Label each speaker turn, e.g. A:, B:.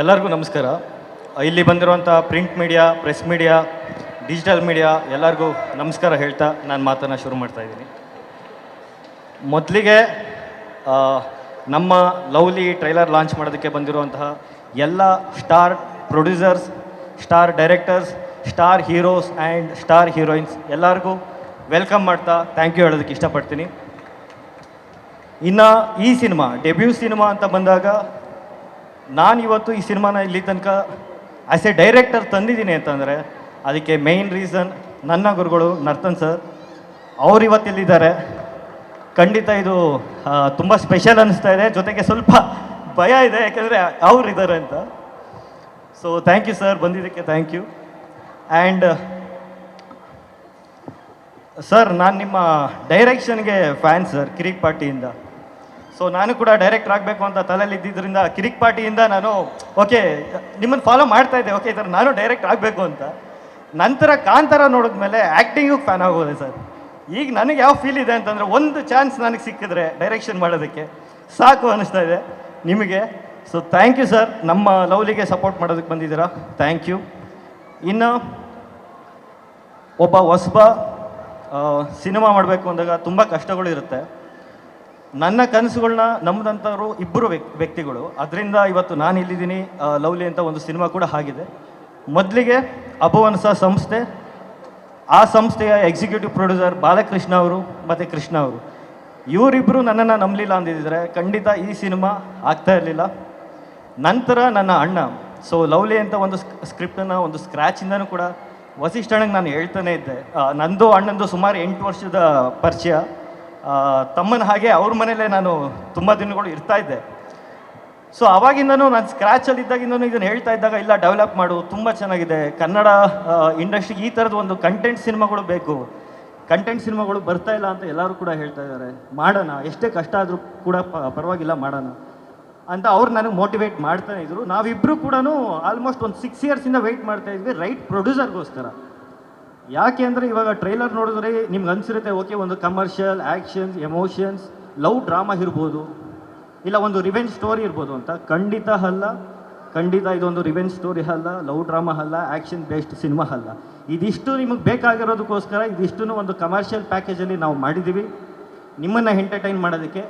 A: ಎಲ್ಲರಿಗೂ ನಮಸ್ಕಾರ. ಇಲ್ಲಿ ಬಂದಿರುವಂಥ print media press media digital media ಎಲ್ಲರಿಗೂ ನಮಸ್ಕಾರ ಹೇಳ್ತಾ ನಾನು ಮಾತನ್ನು ಶುರು ಮಾಡ್ತಾ ಇದ್ದೀನಿ. ಮೊದಲಿಗೆ ನಮ್ಮ ಲವ್ಲಿ ಟ್ರೈಲರ್ ಲಾಂಚ್ ಮಾಡೋದಕ್ಕೆ ಬಂದಿರುವಂತಹ ಎಲ್ಲ star producers star directors star heroes and star heroines ಎಲ್ಲರಿಗೂ ವೆಲ್ಕಮ್ ಮಾಡ್ತಾ ಥ್ಯಾಂಕ್ ಯು ಹೇಳೋದಕ್ಕೆ ಇಷ್ಟಪಡ್ತೀನಿ. ಇನ್ನು ಈ ಸಿನಿಮಾ ಡೆಬ್ಯೂ ಸಿನಿಮಾ ಅಂತ ಬಂದಾಗ ನಾನು ಇವತ್ತು ಈ ಸಿನಿಮಾನ ಇಲ್ಲಿ ತನಕ ಆಸ್ ಎ ಡೈರೆಕ್ಟರ್ ತಂದಿದ್ದೀನಿ ಅಂತಂದರೆ ಅದಕ್ಕೆ ಮೇಯ್ನ್ ರೀಸನ್ ನನ್ನ ಗುರುಗಳು ನರ್ತನ್ ಸರ್ ಅವ್ರು ಇವತ್ತು ಇಲ್ಲಿದ್ದಾರೆ. ಖಂಡಿತ ಇದು ತುಂಬ ಸ್ಪೆಷಲ್ ಅನ್ನಿಸ್ತಾ ಇದೆ. ಜೊತೆಗೆ ಸ್ವಲ್ಪ ಭಯ ಇದೆ, ಯಾಕಂದರೆ ಅವ್ರು ಇದ್ದಾರೆ ಅಂತ. ಸೊ ಥ್ಯಾಂಕ್ ಯು ಸರ್ ಬಂದಿದ್ದಕ್ಕೆ ಥ್ಯಾಂಕ್ ಯು ಆ್ಯಂಡ್ ಸರ್ ನಾನು ನಿಮ್ಮ ಡೈರೆಕ್ಷನ್ಗೆ ಫ್ಯಾನ್ ಸರ್ ಕಿರಿಕ್ ಪಾರ್ಟಿಯಿಂದ. ಸೊ ನಾನು ಕೂಡ ಡೈರೆಕ್ಟರ್ ಆಗಬೇಕು ಅಂತ ತಲೆಯಲ್ಲಿ ಇದ್ದಿದ್ದರಿಂದ ಕಿರಿಕ್ ಪಾರ್ಟಿಯಿಂದ ನಾನು ಓಕೆ ನಿಮ್ಮನ್ನು ಫಾಲೋ ಮಾಡ್ತಾ ಇದ್ದೆ. ಓಕೆ ಈ ಥರ ನಾನು ಡೈರೆಕ್ಟ್ ಆಗಬೇಕು ಅಂತ. ನಂತರ ಕಾಂತಾರ ನೋಡಿದ ಮೇಲೆ ಆ್ಯಕ್ಟಿಂಗು ಫ್ಯಾನ್ ಆಗೋದೆ ಸರ್. ಈಗ ನನಗೆ ಯಾವ ಫೀಲ್ ಇದೆ ಅಂತಂದರೆ, ಒಂದು ಚಾನ್ಸ್ ನನಗೆ ಸಿಕ್ಕಿದ್ರೆ ಡೈರೆಕ್ಷನ್ ಮಾಡೋದಕ್ಕೆ ಸಾಕು ಅನ್ನಿಸ್ತಾ ಇದೆ ನಿಮಗೆ. ಸೊ ಥ್ಯಾಂಕ್ ಯು ಸರ್ ನಮ್ಮ ಲವ್ಲಿಗೆ ಸಪೋರ್ಟ್ ಮಾಡೋದಕ್ಕೆ ಬಂದಿದ್ದೀರಾ. ಥ್ಯಾಂಕ್ ಯು ಇನ್ನು ಒಬ್ಬ ಹೊಸಬ ಸಿನಿಮಾ ಮಾಡಬೇಕು ಅಂದಾಗ ತುಂಬ ಕಷ್ಟಗಳು ಇರುತ್ತೆ. ನನ್ನ ಕನಸುಗಳನ್ನ ನಮ್ಮದಂಥವ್ರು ಇಬ್ಬರು ವ್ಯಕ್ ವ್ಯಕ್ತಿಗಳು. ಅದರಿಂದ ಇವತ್ತು ನಾನು ಇಲ್ಲಿದ್ದೀನಿ ಲವ್ಲಿ ಅಂತ ಒಂದು ಸಿನಿಮಾ ಕೂಡ ಆಗಿದೆ. ಮೊದಲಿಗೆ ಅಭವನ್ಸ ಸಂಸ್ಥೆ, ಆ ಸಂಸ್ಥೆಯ ಎಕ್ಸಿಕ್ಯೂಟಿವ್ ಪ್ರೊಡ್ಯೂಸರ್ ಬಾಲಕೃಷ್ಣ ಅವರು ಮತ್ತು ಕೃಷ್ಣ ಅವರು. ಇವರಿಬ್ಬರು ನನ್ನನ್ನು ನಂಬಲಿಲ್ಲ ಅಂದಿದ್ದರೆ ಖಂಡಿತ ಈ ಸಿನಿಮಾ ಆಗ್ತಾ ಇರಲಿಲ್ಲ. ನಂತರ ನನ್ನ ಅಣ್ಣ ಸೊ ಲವ್ಲಿ ಅಂತ ಒಂದು ಸ್ಕ್ರಿಪ್ಟನ್ನು ಒಂದು ಸ್ಕ್ರ್ಯಾಚಿಂದನೂ ಕೂಡ ವಸಿಷ್ಠಣ್ಣಗೆ ನಾನು ಹೇಳ್ತಾನೆ ಇದ್ದೆ. ನಂದು ಅಣ್ಣಂದು ಸುಮಾರು ಎಂಟು ವರ್ಷದ ಪರಿಚಯ. ತಮ್ಮನ ಹಾಗೆ ಅವ್ರ ಮನೇಲೆ ನಾನು ತುಂಬ ದಿನಗಳು ಇರ್ತಾ ಇದ್ದೆ. ಸೊ ಅವಾಗಿಂದನೂ ನಾನು ಸ್ಕ್ರ್ಯಾಚಲ್ಲಿ ಇದ್ದಾಗಿಂದನೂ ಇದನ್ನು ಹೇಳ್ತಾ ಇದ್ದಾಗ, ಇಲ್ಲ ಡೆವಲಪ್ ಮಾಡು, ತುಂಬ ಚೆನ್ನಾಗಿದೆ. ಕನ್ನಡ ಇಂಡಸ್ಟ್ರಿಗೆ ಈ ಥರದ ಒಂದು ಕಂಟೆಂಟ್ ಸಿನಿಮಾಗಳು ಬೇಕು. ಕಂಟೆಂಟ್ ಸಿನಿಮಾಗಳು ಬರ್ತಾ ಇಲ್ಲ ಅಂತ ಎಲ್ಲರೂ ಕೂಡ ಹೇಳ್ತಾ ಇದ್ದಾರೆ. ಮಾಡೋಣ, ಎಷ್ಟೇ ಕಷ್ಟ ಆದರೂ ಕೂಡ ಪರವಾಗಿಲ್ಲ, ಮಾಡೋಣ ಅಂತ ಅವ್ರು ನನಗೆ ಮೋಟಿವೇಟ್ ಮಾಡ್ತಾನೆ ಇದ್ರು. ನಾವಿಬ್ಬರು ಕೂಡ ಆಲ್ಮೋಸ್ಟ್ ಒಂದು ಸಿಕ್ಸ್ ಇಯರ್ಸಿಂದ ವೆಯ್ಟ್ ಮಾಡ್ತಾ ಇದ್ವಿ ರೈಟ್ ಪ್ರೊಡ್ಯೂಸರ್ಗೋಸ್ಕರ ಯಾಕೆ ಅಂದರೆ ಇವಾಗ ಟ್ರೈಲರ್ ನೋಡಿದ್ರೆ ನಿಮ್ಗೆ ಅನಿಸಿರುತ್ತೆ ಓಕೆ ಒಂದು commercial actions emotions love drama ಇರ್ಬೋದು. ಇಲ್ಲ, ಒಂದು ರಿವೆಂಜ್ ಸ್ಟೋರಿ ಇರ್ಬೋದು ಅಂತ. ಖಂಡಿತ ಅಲ್ಲ. ಖಂಡಿತ ಇದೊಂದು ರಿವೆಂಜ್ ಸ್ಟೋರಿ ಅಲ್ಲ ಲವ್ ಡ್ರಾಮಾ ಅಲ್ಲ ಆ್ಯಕ್ಷನ್ ಬೇಸ್ಡ್ ಸಿನಿಮಾ ಅಲ್ಲ. ಇದಿಷ್ಟು ನಿಮಗೆ ಬೇಕಾಗಿರೋದಕ್ಕೋಸ್ಕರ ಇದಿಷ್ಟು ಒಂದು ಕಮರ್ಷಿಯಲ್ ಪ್ಯಾಕೇಜಲ್ಲಿ ನಾವು ಮಾಡಿದ್ದೀವಿ. ನಿಮ್ಮನ್ನು ಎಂಟರ್ಟೈನ್ ಮಾಡೋದಕ್ಕೆ